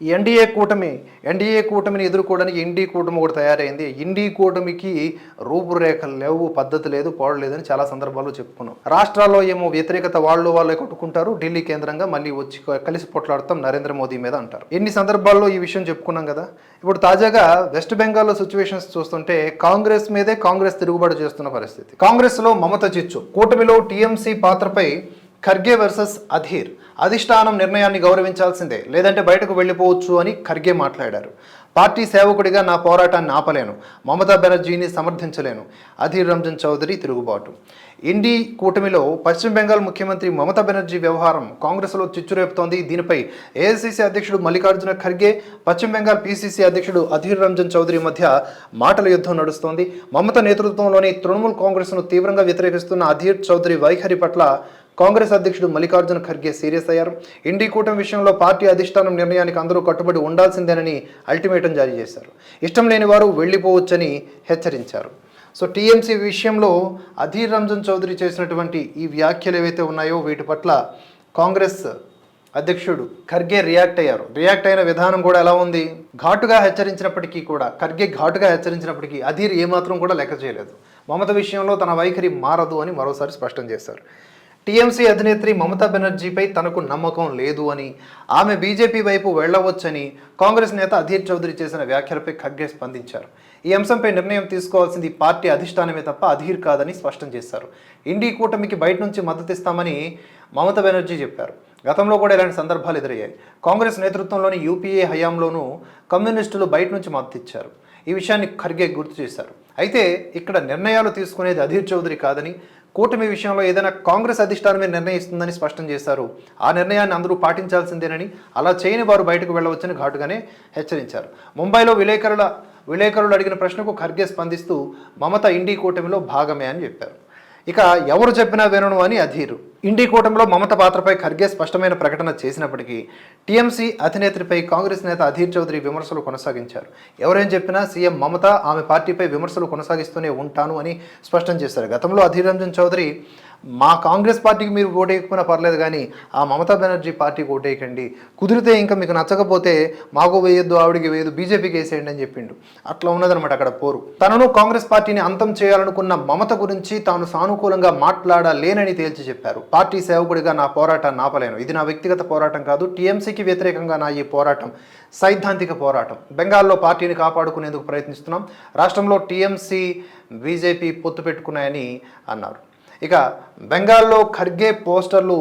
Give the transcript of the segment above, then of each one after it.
NDA కూటమి NDA కూటమిని ఎదుర్కోవడానికి ఇండీ కూటమి కూడా తయారైంది. ఇండీ కూటమికి రూపురేఖలు లేవు పద్ధతి లేదు పోవడలేదని చాలా సందర్భాల్లో చెప్పుకున్నాం. రాష్ట్రాల్లో ఏమో వ్యతిరేకత వాళ్ళు వాళ్ళే కొట్టుకుంటారు. ఢిల్లీ కేంద్రంగా మళ్ళీ వచ్చి కలిసి పొట్లాడతాం నరేంద్ర మోదీ మీద అంటారు. ఎన్ని సందర్భాల్లో ఈ విషయం చెప్పుకున్నాం కదా? ఇప్పుడు తాజాగా వెస్ట్ బెంగాల్లో సిచ్యువేషన్స్ చూస్తుంటే కాంగ్రెస్ మీదే కాంగ్రెస్ తిరుగుబాటు చేస్తున్న పరిస్థితి. కాంగ్రెస్లో మమత చిచ్చు. కూటమిలో టీఎంసీ పాత్రపై ఖర్గే వర్సెస్ అధీర్. అధిష్టానం నిర్ణయాన్ని గౌరవించాల్సిందే. లేదంటే బయటకు వెళ్ళిపోవచ్చు అని ఖర్గే మాట్లాడారు. పార్టీ సేవకుడిగా నా పోరాటాన్ని ఆపలేను. మమతా బెనర్జీని సమర్థించలేను. అధీర్ రంజన్ చౌదరి తిరుగుబాటు. ఇండి కూటమిలో పశ్చిమ బెంగాల్ ముఖ్యమంత్రి మమతా బెనర్జీ వ్యవహారం కాంగ్రెస్లో చిచ్చురేపుతోంది. దీనిపై ఏఐసిసి అధ్యక్షుడు మల్లికార్జున ఖర్గే పశ్చిమ బెంగాల్ పీసీసీ అధ్యక్షుడు అధీర్ రంజన్ చౌదరి మధ్య మాటల యుద్ధం నడుస్తోంది. మమత నేతృత్వంలోని తృణమూల్ కాంగ్రెస్ను తీవ్రంగా వ్యతిరేకిస్తున్న అధీర్ చౌదరి వైఖరి పట్ల కాంగ్రెస్ అధ్యక్షుడు మల్లికార్జున ఖర్గే సీరియస్ అయ్యారు. ఇండీ కూటమి విషయంలో పార్టీ అధిష్టానం నిర్ణయానికి అందరూ కట్టుబడి ఉండాల్సిందేనని అల్టిమేటం జారీ చేశారు. ఇష్టం లేని వారు వెళ్ళిపోవచ్చని హెచ్చరించారు. సో టీఎంసీ విషయంలో అధీర్ రంజన్ చౌదరి చేసినటువంటి ఈ వ్యాఖ్యలు ఏవైతే ఉన్నాయో వీటి పట్ల కాంగ్రెస్ అధ్యక్షుడు ఖర్గే రియాక్ట్ అయ్యారు. రియాక్ట్ అయిన విధానం కూడా ఎలా ఉంది? ఘాటుగా హెచ్చరించినప్పటికీ కూడా ఖర్గే ఘాటుగా హెచ్చరించినప్పటికీ అధీర్ ఏమాత్రం కూడా లెక్క చేయలేదు. మమత విషయంలో తన వైఖరి మారదు అని మరోసారి స్పష్టం చేశారు. టీఎంసీ అధినేత్రి మమతా బెనర్జీపై తనకు నమ్మకం లేదు అని ఆమె బీజేపీ వైపు వెళ్ళవచ్చని కాంగ్రెస్ నేత అధీర్ చౌదరి చేసిన వ్యాఖ్యలపై ఖర్గే స్పందించారు. ఈ అంశంపై నిర్ణయం తీసుకోవాల్సింది పార్టీ అధిష్టానమే తప్ప అధీర్ కాదని స్పష్టం చేశారు. ఇండి కూటమికి బయట నుంచి మద్దతు ఇస్తామని మమతా బెనర్జీ చెప్పారు. గతంలో కూడా ఇలాంటి సందర్భాలు ఎదురయ్యాయి. కాంగ్రెస్ నేతృత్వంలోని యూపీఏ హయాంలోనూ కమ్యూనిస్టులు బయట నుంచి మద్దతు ఇచ్చారు. ఈ విషయాన్ని ఖర్గే గుర్తు చేశారు. అయితే ఇక్కడ నిర్ణయాలు తీసుకునేది అధీర్ చౌదరి కాదని కూటమి విషయంలో ఏదైనా కాంగ్రెస్ అధిష్టానమే నిర్ణయిస్తుందని స్పష్టం చేశారు. ఆ నిర్ణయాన్ని అందరూ పాటించాల్సిందేనని అలా చేయని వారు బయటకు వెళ్ళవచ్చని ఘాటుగానే హెచ్చరించారు. ముంబైలో విలేకరుల విలేకరులు అడిగిన ప్రశ్నకు ఖర్గే స్పందిస్తూ మమత ఇండి కూటమిలో భాగమే అని చెప్పారు. ఇక ఎవరు చెప్పినా వినను అని అధీరు. ఇండీ కూటమిలో మమత పాత్రపై ఖర్గే స్పష్టమైన ప్రకటన చేసినప్పటికీ టీఎంసీ అధినేత్రిపై కాంగ్రెస్ నేత అధీర్ చౌదరి విమర్శలు కొనసాగించారు. ఎవరేం చెప్పినా సీఎం మమత ఆమె పార్టీపై విమర్శలు కొనసాగిస్తూనే ఉంటాను అని స్పష్టం చేశారు. గతంలో అధీర్ రంజన్ చౌదరి మా కాంగ్రెస్ పార్టీకి మీరు ఓటేయకపోయినా పర్లేదు కానీ ఆ మమతా బెనర్జీ పార్టీకి ఓటేయకండి కుదిరితే ఇంకా మీకు నచ్చకపోతే మాకు వేయొద్దు ఆవిడికి వేయదు బీజేపీకి వేసేయండి అని చెప్పిండు. అట్లా ఉన్నదనమాట అక్కడ పోరు. తనను కాంగ్రెస్ పార్టీని అంతం చేయాలనుకున్న మమత గురించి తాను సానుకూలంగా మాట్లాడలేనని తేల్చి చెప్పారు. పార్టీ సేవకుడిగా నా పోరాటాన్ని ఆపలేను ఇది నా వ్యక్తిగత పోరాటం కాదు టీఎంసీకి వ్యతిరేకంగా నా ఈ పోరాటం సైద్ధాంతిక పోరాటం. బెంగాల్లో పార్టీని కాపాడుకునేందుకు ప్రయత్నిస్తున్నాం. రాష్ట్రంలో టీఎంసీ బీజేపీ పొత్తు పెట్టుకున్నాయని అన్నారు. ఇక బెంగాల్లో ఖర్గే పోస్టర్లు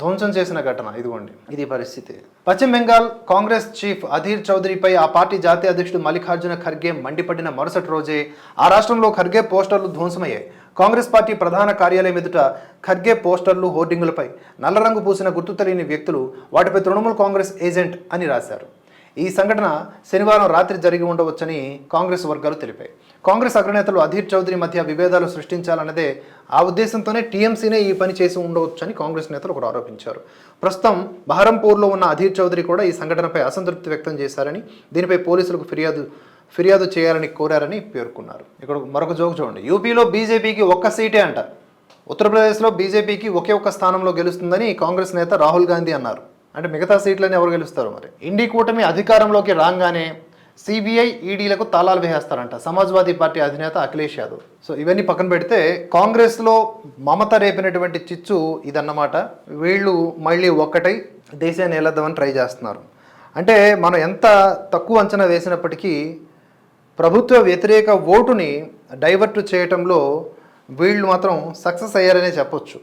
ధ్వంసం చేసిన ఘటన ఇదిగోండి. ఇది పరిస్థితి. పశ్చిమ బెంగాల్ కాంగ్రెస్ చీఫ్ అధీర్ చౌదరిపై ఆ పార్టీ జాతీయ అధ్యక్షుడు మల్లికార్జున ఖర్గే మండిపడిన మరుసటి రోజే ఆ రాష్ట్రంలో ఖర్గే పోస్టర్లు ధ్వంసమయ్యాయి. కాంగ్రెస్ పార్టీ ప్రధాన కార్యాలయం ఎదుట ఖర్గే పోస్టర్లు హోర్డింగులపై నల్ల రంగు పూసిన గుర్తు తెలియని వ్యక్తులు వాటిపై తృణమూల్ కాంగ్రెస్ ఏజెంట్ అని రాశారు. ఈ సంఘటన శనివారం రాత్రి జరిగి ఉండవచ్చని కాంగ్రెస్ వర్గాలు తెలిపాయి. కాంగ్రెస్ అగ్రనేతలు అధీర్ చౌదరి మధ్య విభేదాలు సృష్టించాలన్నదే ఆ ఉద్దేశంతోనే టీఎంసీనే ఈ పని చేసి ఉండవచ్చని కాంగ్రెస్ నేతలు ఒకరు ఆరోపించారు. ప్రస్తుతం బహరంపూర్లో ఉన్న అధీర్ చౌదరి కూడా ఈ సంఘటనపై అసంతృప్తి వ్యక్తం చేశారని దీనిపై పోలీసులకు ఫిర్యాదు ఫిర్యాదు చేయాలని కోరారని పేర్కొన్నారు. ఇక్కడ మరొక జోక్ చూడండి. యూపీలో బీజేపీకి ఒక్క సీటే అంట. ఉత్తరప్రదేశ్లో బీజేపీకి ఒకే ఒక్క స్థానంలో గెలుస్తుందని కాంగ్రెస్ నేత రాహుల్ గాంధీ అన్నారు. అంటే మిగతా సీట్లని ఎవరు గెలుస్తారు మరి? ఇండి కూటమి అధికారంలోకి రాగానే సిబిఐ ఈడీలకు తాళాలు వేసేస్తారంట. సమాజ్వాదీ పార్టీ అధినేత అఖిలేష్ యాదవ్. సో ఇవన్నీ పక్కన పెడితే కాంగ్రెస్లో మమత రేపినటువంటి చిచ్చు ఇదన్నమాట. వీళ్ళు మళ్ళీ ఒక్కటై దేశాన్ని వెళ్ళొద్దామని ట్రై చేస్తున్నారు. అంటే మనం ఎంత తక్కువ అంచనా వేసినప్పటికీ ప్రభుత్వ వ్యతిరేక ఓటుని డైవర్ట్ చేయటంలో వీళ్ళు మాత్రం సక్సెస్ అయ్యారనే చెప్పొచ్చు.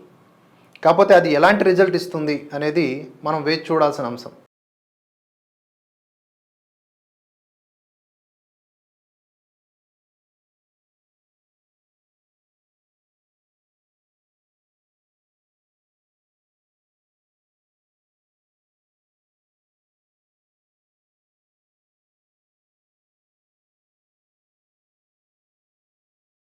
కాకపోతే అది ఎలాంటి రిజల్ట్ ఇస్తుంది అనేది మనం వేచి చూడాల్సిన అంశం.